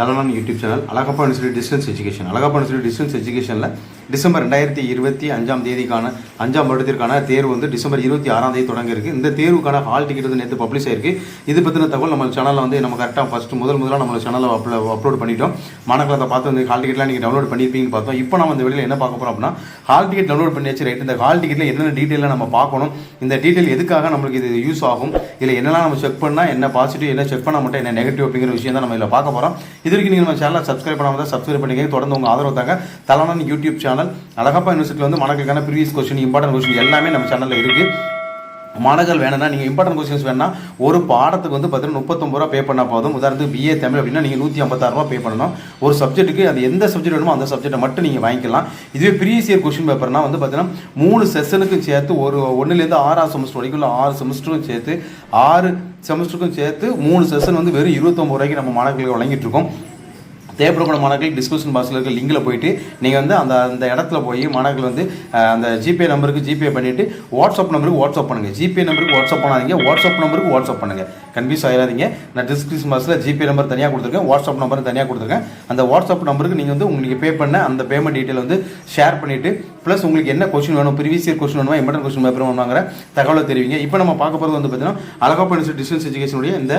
தலைவன் YouTube channel. Alagappa university distance education Alagappa university distance எஜுகேஷனில் December ரெண்டாயிரத்தி இருபத்தி அஞ்சாம் தேதிக்கான அஞ்சாம் வருடத்திற்கான தேர்வு வந்து டிசம்பர் இருபத்தி ஆறாம் தேதி தொடங்க இந்த தேர்வுக்கான ஹால் டிக்கெட் வந்து நேற்று பப்ளிஷ் ஆயிருக்கு. இது பற்றின தகவல் நம்ம சேனலில் வந்து நம்ம கரெக்டாக ஃபஸ்ட் முதல் முதலாக நம்ம சேனலில் அப்லோ அப்லோட் பண்ணிட்டோம். மாணவர்களை பார்த்து வந்து ஹால் டிக்கெட்லாம் நீங்கள் டவுன்லோட் பண்ணியிருப்பீங்கன்னு பார்த்தோம். இப்போ நம்ம இந்த வெளியில் என்ன பார்க்க போகிறோம் அப்படின்னா ஹால் டிக்கெட் டவுன்லோட் பண்ணியாச்சு ரைட் இந்த ஹால் டிக்கெட்டில் என்னென்ன டீட்டெயிலாக நம்ம பார்க்கணும் இந்த டீட்டெயில் எதுக்காக நம்மளுக்கு இது யூஸ் ஆகும் இதில் என்னெல்லாம் நம்ம செக் பண்ணால் என்ன பாசிட்டிவ் என்ன செக் பண்ண மட்டும் என்ன நெகட்டிவ் அப்படிங்கிற விஷயம் தான் நம்ம இதில் பார்க்க போகிறோம் இது வரைக்கும் நீங்கள் நம்ம சேனலை சப்ஸ்கிரைப் பண்ணாமல் தான் சப்ஸ்கிரைப் பண்ணிக்க தொடர்ந்து உங்கள் ஆதரவு தாங்க தலானன் யூடியூப் சேனல் அழகப்பா யூனிவர்சிட்டி வந்து மாணவர்களுக்கான ப்ரீவியஸ் கொஸ்டின் இம்பார்ட்டன்ட் கொஸ்டின் எல்லாமே நம்ம சேனலில் இருக்குது மாணவர்கள் வேணும்னா நீங்கள் இம்பார்ட்டன்ட் கொஸ்டின்ஸ் வேணா ஒரு பாடத்துக்கு வந்து பார்த்தீங்கன்னா முப்பத்தொம்பது ரூபா பே பண்ணால் போதும். உதாரணத்துக்கு பிஏ தமிழ் அப்படின்னா நீங்கள் நூற்றி ஐம்பத்தாறு ரூபா பே பண்ணணும். ஒரு சப்ஜெக்ட்டுக்கு அது எந்த சப்ஜெக்ட் வேணுமோ அந்த சப்ஜெக்ட்டை மட்டும் நீங்கள் வாங்கிக்கலாம். இதுவே ப்ரீவியஸ் இயர் கொஸ்டின் பேப்பர்னா வந்து பார்த்தீங்கன்னா மூணு செஷனுக்கும் சேர்த்து ஒரு ஒன்றுலேருந்து ஆறாம் செமஸ்டர் வரைக்கும் இல்லை ஆறு செமஸ்டருக்கும் சேர்த்து ஆறு செமஸ்டருக்கும் சேர்த்து மூணு செஷன் வந்து வெறும் இருபத்தொம்பது ரூபாய்க்கு நம்ம மாணவர்களுக்கு வழங்கிட்டு இருக்கோம். தேவைப்படக்கூடிய மாணவர்கள் டிஸ்கிரிப்ஷன் பாக்ஸில் இருக்க லிங்கில் போயிட்டு நீங்கள் வந்து அந்த அந்த இடத்துல போய் மாணவர்கள் வந்து அந்த ஜிபே நம்பருக்கு ஜிபே பண்ணிவிட்டு வாட்ஸ்அப் நம்பருக்கு வாட்ஸ்அப் பண்ணுங்கள் ஜிபே நம்பருக்கு வாட்ஸ்அப் பண்ணாதீங்க. வாட்ஸ்அப் நம்பருக்கு வாட்ஸ்அப் பண்ணுங்கள் கன்ஃபியூஸ் ஆகிடாதீங்க நான் டிஸ்கிரிப்ஷன் பாக்ஸில் ஜிபே நம்பர் தனியாக கொடுத்துருக்கேன். வாட்ஸ்அப் நம்பர் தனியாக கொடுத்துருக்கேன். அந்த வாட்ஸ்அப் நம்பருக்கு நீங்கள் வந்து உங்களுக்கு பே பண்ண அந்த பேமெண்ட் டீட்டெயில் வந்து ஷேர் பண்ணிவிட்டு ப்ளஸ் உங்களுக்கு என்ன கொஸ்டின் வேணும் ப்ரீவியஸ் இயர் கொஸ்டின் வேணுமா இம்பார்ட்டன் கொஸ்டின் பேப்பர் வேணுங்கிற தகவலை தெரிவிங்க. இப்போ நம்ம பார்க்க போகிறது வந்து பார்த்தீங்கன்னா அழகப்பா யூனிவர்சிட்டி டிஸ்டன்ஸ் எஜுகேஷனுடைய இந்த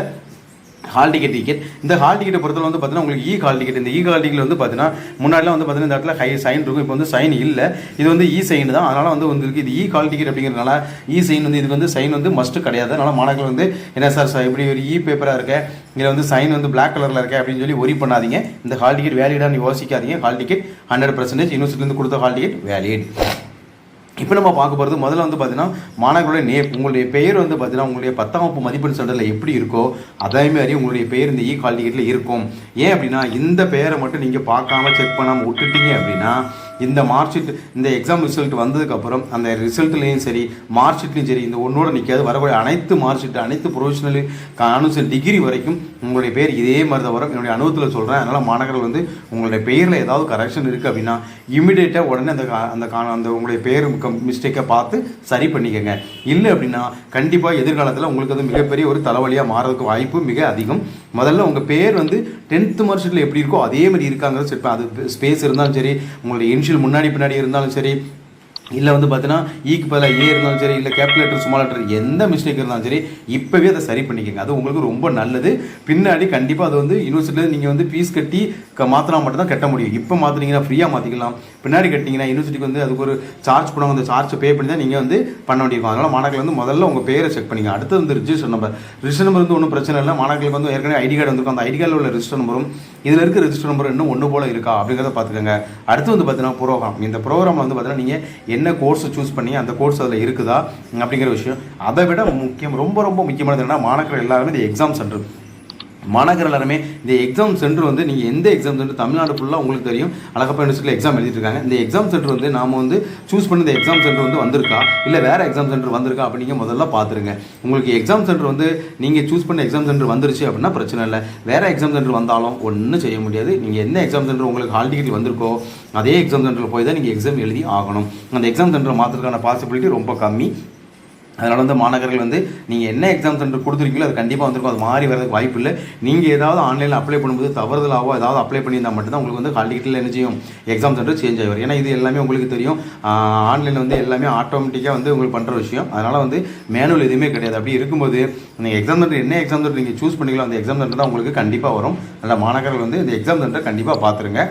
ஹால் டிக்கெட் டிக்கெட் இந்த ஹால் டிக்கெட்டை பொறுத்தவரை வந்து பார்த்தீங்கன்னா உங்களுக்கு இ ஹால் டிக்கெட் இந்த இ ஹால் டிக்கெட் வந்து பார்த்தீங்கன்னா முன்னாடிலாம் வந்து பார்த்தீங்கன்னா இந்த இடத்துல ஹை சைன் இருக்கும். இப்போ வந்து சைன் இல்லை. இது வந்து e இ சைன் தான். அதனால் வந்து வந்து இது e இ ஹால் டிக்கெட் அப்படிங்கிறதுனால இ e சைன் வந்து இதுக்கு வந்து சைன் வந்து மஸ்ட் கிடையாது. அதனால் மாணவர்கள் வந்து என்ன சார் சார் இப்படி ஒரு இ பேப்பராக இருக்க இதில் வந்து சைன் வந்து பிளாக் கலரில் இருக்கேன் அப்படின்னு சொல்லி ஒரி பண்ணாதீங்க. இந்த ஹால் டிக்கெட் வேலிடான்னு யோசிக்காதீங்க. ஹால் டிக்கெட் ஹண்ட்ரட் பர்சன்டேஜ் யூனிவர்சிட்டிலேருந்து கொடுத்த ஹால் டிக்கெட் வேலிட் இப்போ நம்ம பார்க்க போகிறது முதல்ல வந்து பார்த்தீங்கன்னா மாணவர்களுடைய நே உங்களுடைய பெயர் வந்து பார்த்தீங்கன்னா உங்களுடைய பத்தாம் வகுப்பு மதிப்பெண் சென்டரில் எப்படி இருக்கோ அதே மாதிரி உங்களுடைய பெயர் இந்த இ கால் டிக்கெட்டில் இருக்கும். ஏன் அப்படின்னா இந்த பெயரை மட்டும் நீங்கள் பார்க்காம செக் பண்ணாமல் விட்டுட்டீங்க அப்படின்னா இந்த மார்க் ஷீட் இந்த எக்ஸாம் ரிசல்ட் வந்ததுக்கப்புறம் அந்த ரிசல்ட்லேயும் சரி மார்க் ஷீட்லையும் சரி இந்த ஒன்றோட நிற்காது வரக்கூடிய அனைத்து மார்க் ஷீட் அனைத்து ப்ரொஃபஷனல் அனுசல் டிகிரி வரைக்கும் உங்களுடைய பேர் இதே மாதிரி தான் வரும். என்னுடைய அனுபவத்தில் சொல்கிறேன் அதனால் மாணவர்கள் வந்து உங்களுடைய பெயரில் ஏதாவது கரெக்ஷன் இருக்குது அப்படின்னா இமிடியேட்டாக உடனே அந்த கா- அந்த கா- அந்த உங்களுடைய பேர் மிஸ்டேக்கை பார்த்து சரி பண்ணிக்கோங்க. இல்லை அப்படின்னா கண்டிப்பாக எதிர்காலத்தில் உங்களுக்கு அது மிகப்பெரிய ஒரு தலைவலியாக மாறதுக்கு வாய்ப்பு மிக அதிகம். முதல்ல உங்கள் பேர் வந்து டென்த்து மார்க் ஷீட்டில் எப்படி இருக்கோ அதே மாதிரி இருக்காங்கிறது சரி அது ஸ்பேஸ் இருந்தாலும் சரி உங்களுடைய முன்னாடி பின்னாடி இருந்தாலும் சரி இல்லை வந்து பார்த்தீங்கன்னா ஈக்கு e பதிலாக ஏ இருந்தாலும் சரி இல்லை கேப்குலேட்டர் ஸ்மால் லெட்டர் எந்த மிஸ்டேக் இருந்தாலும் சரி இப்போவே அதை சரி பண்ணிக்கோங்க. அது உங்களுக்கு ரொம்ப நல்லது. பின்னாடி கண்டிப்பாக அது வந்து யூனிவர்சிட்டியில் நீங்கள் வந்து ஃபீஸ் கட்டி மாற்றினா மட்டும் தான் கட்ட முடியும். இப்போ மாற்றினீங்கன்னா ஃப்ரீயாக மாற்றிக்கலாம் பின்னாடி கட்டிங்கன்னா யூனிவர்சிட்டிக்கு வந்து அதுக்கு ஒரு சார்ஜ் பண்ணுவாங்க அந்த சார்ஜை பே பண்ணி தான் நீங்கள் வந்து பண்ண வேண்டியிருக்கும் அதனால் மாணவர்கள் வந்து முதல்ல உங்கள் பேரை செக் பண்ணிங்க அடுத்து வந்து ரிஜிஸ்டர் நம்பர் ரிஜிஸ்டர் நம்பர் வந்து ஒன்றும் பிரச்சனை இல்லை. மாணவர்களுக்கு வந்து ஏற்கனவே ஐடி கார்டு வந்திருக்கும். அந்த ஐடி கார்டில் உள்ள ரிஜிஸ்டர் நம்பரும் இதில் இருக்க ரிஜிஸ்டர் நம்பர் இன்னும் ஒன்று போல இருக்கா அப்படிங்கிறத பார்த்துக்கோங்க. அடுத்து வந்து பார்த்தீங்கன்னா ப்ரோக்ராம் இந்த ப்ரோக்ராமில் வந்து பார்த்தீங்கன்னா நீங்கள் என்ன கோர்ஸ் சூஸ் பண்ணி அந்த கோர்ஸ் அதில் இருக்குதா அப்படிங்கிற விஷயம். அதை விட முக்கியம் ரொம்ப ரொம்ப முக்கியமானது என்ன மாணவர்கள் எல்லாருமே இந்த எக்ஸாம் சென்டர் மாணாக்கர் எல்லாருமே இந்த எக்ஸாம் சென்டர் வந்து நீங்கள் எந்த எக்ஸாம் சென்டர் தமிழ்நாடு ஃபுல்லாக உங்களுக்கு தெரியும் அழகப்பா யூனிவர்சிட்டியில் எக்ஸாம் எழுதிருக்காங்க இந்த எக்ஸாம் சென்டர் வந்து நாம வந்து சூஸ் பண்ண இந்த எக்ஸாம் சென்டர் வந்து வந்திருக்கா இல்லை வேறு எக்ஸாம் சென்டர் வந்திருக்கா அப்படிங்க முதல்ல பார்த்துருங்க உங்களுக்கு எக்ஸாம் சென்டர் வந்து நீங்கள் சூஸ் பண்ண எக்ஸாம் சென்டர் வந்துருச்சு அப்படின்னா பிரச்சனை இல்லை வேறு எக்ஸாம் சென்டர் வந்தாலும் ஒன்றும் செய்ய முடியாது நீங்கள் எந்த எக்ஸாம் சென்டர் உங்களுக்கு ஹால் டிக்கெட் வந்திருக்கோ அதே எக்ஸாம் சென்டரில் போய் தான் நீங்கள் எக்ஸாம் எழுதி ஆகணும் அந்த எக்ஸாம் சென்டர் மாற்றுறதுக்கான பாசிபிலிட்டி ரொம்ப கம்மி அதனால் வந்து மாணவர்கள் வந்து நீங்கள் என்ன எக்ஸாம் சென்டர் கொடுத்துருக்கீங்களோ அது கண்டிப்பாக வந்திருக்கும். அது மாறி வரதுக்கு வாய்ப்பு இல்லை. நீங்கள் ஏதாவது ஆன்லைனில் அப்ளை பண்ணும்போது தவறுதலாவோ ஏதாவது அப்ளை பண்ணியிருந்தால் மட்டும்தான் உங்களுக்கு வந்து ஹால் டிக்கெட்டில் என்ன செய்யும்? எக்ஸாம் சென்டர் சேஞ்ச் ஆகி ஏன்னா இது எல்லாமே உங்களுக்கு தெரியும். ஆன்லைனில் வந்து எல்லாமே ஆட்டோமேட்டிக்காக வந்து உங்களுக்கு பண்ணுற விஷயம். அதனால் வந்து மேனுவல் எதுவுமே கிடையாது. அப்படி இருக்கும்போது நீங்கள் எக்ஸாம் சென்டர் என்ன எக்ஸாம் சென்டர் நீங்கள் சூஸ் பண்ணிக்கலாம் அந்த எக்ஸாம் சென்டர் தான் உங்களுக்கு கண்டிப்பாக வரும். அதனால் மாணவர்கள் வந்து இந்த எக்ஸாம் சென்டர் கண்டிப்பாக பார்த்துருங்க.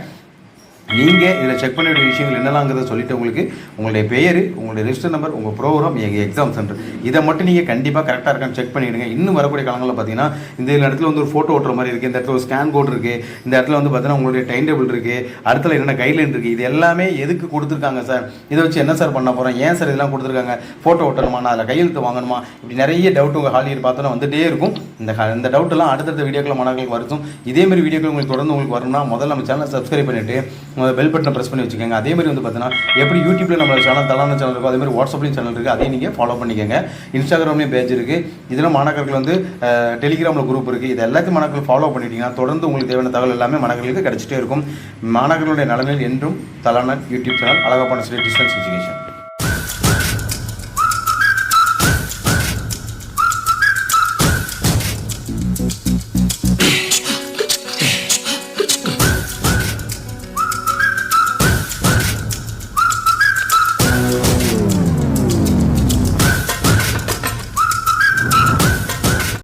நீங்கள் இதில் செக் பண்ண வேண்டிய விஷயங்கள் என்னலாங்கிறத சொல்லிட்டு உங்களுக்கு உங்களுடைய பெயர் உங்களுடைய ரெஜிஸ்டர் நம்பர் உங்கள் ப்ரோக்ராம் எங்கள் எக்ஸாம் சென்டர் இதை மட்டும் நீங்கள் கண்டிப்பாக கரெக்டாக இருக்கான்னு செக் பண்ணிவிடுங்க இன்னும் வரக்கூடிய காலங்களில் பார்த்தீங்கன்னா இந்த இடத்துல வந்து ஒரு ஃபோட்டோ ஓட்டுற மாதிரி இருக்குது இந்த இடத்துல ஒரு ஸ்கேன் கோட் இருக்குது இந்த இடத்துல வந்து பார்த்தீங்கன்னா உங்களுடைய டைம் டேபிள் இருக்குது அடுத்துல என்னென்ன கைட்லைன் இருக்குது இது எல்லாமே எதுக்கு கொடுத்துருக்காங்க சார்? இதை வச்சு என்ன சார் பண்ண போகிறோம் ஏன் சார் இதெல்லாம் கொடுத்துருக்காங்க? ஃபோட்டோ ஓட்டணுமா? நான் அதில் கையெழுத்து வாங்கணுமா? இப்படி நிறைய டவுட் உங்கள் ஹாலியர் பார்த்தோன்னா வந்துட்டே இருக்கும். இந்த இந்த டவுட்டெல்லாம் அடுத்தடுத்த வீடியோக்களை மாணவர்களுக்கு வருதும் இதேமாரி வீடியோக்கள் உங்களுக்கு தொடர்ந்து உங்களுக்கு வரணும்னா முதல்ல நம்ம சேனலை சப்ஸ்கிரைப் பண்ணிட்டு பெல் பட்டனை ப்ரெஸ் பண்ணி வச்சுக்கோங்க. அதே மாதிரி வந்து பார்த்தீங்கன்னா எப்படி யூடியூப்ல நம்ம சேனல் தலான சேனல் இருக்கோ அதே மாதிரி வாட்ஸ்அப்லையும் சேனல் இருக்குது அதையும் நீங்கள் ஃபாலோ பண்ணிக்கோங்க. இன்ஸ்டாகிராம்லேயும் பேஜ் இருக்குது இதில் மாணவர்கள் வந்து டெலிகிராமில் குரூப் இருக்குது இது எல்லாத்தையும் மாணவர்கள் ஃபாலோ பண்ணிட்டீங்கன்னா தொடர்ந்து உங்களுக்கு தேவையான தகவல் எல்லாமே மாணவர்களுக்கு கிடச்சிட்டே இருக்கும். மாணவர்களுடைய நலனில் என்றும் தலான யூடியூப் சேனல் அழகப்பான ஸ்டேட் டிஸ்டன்ஸ் எஜுகேஷன்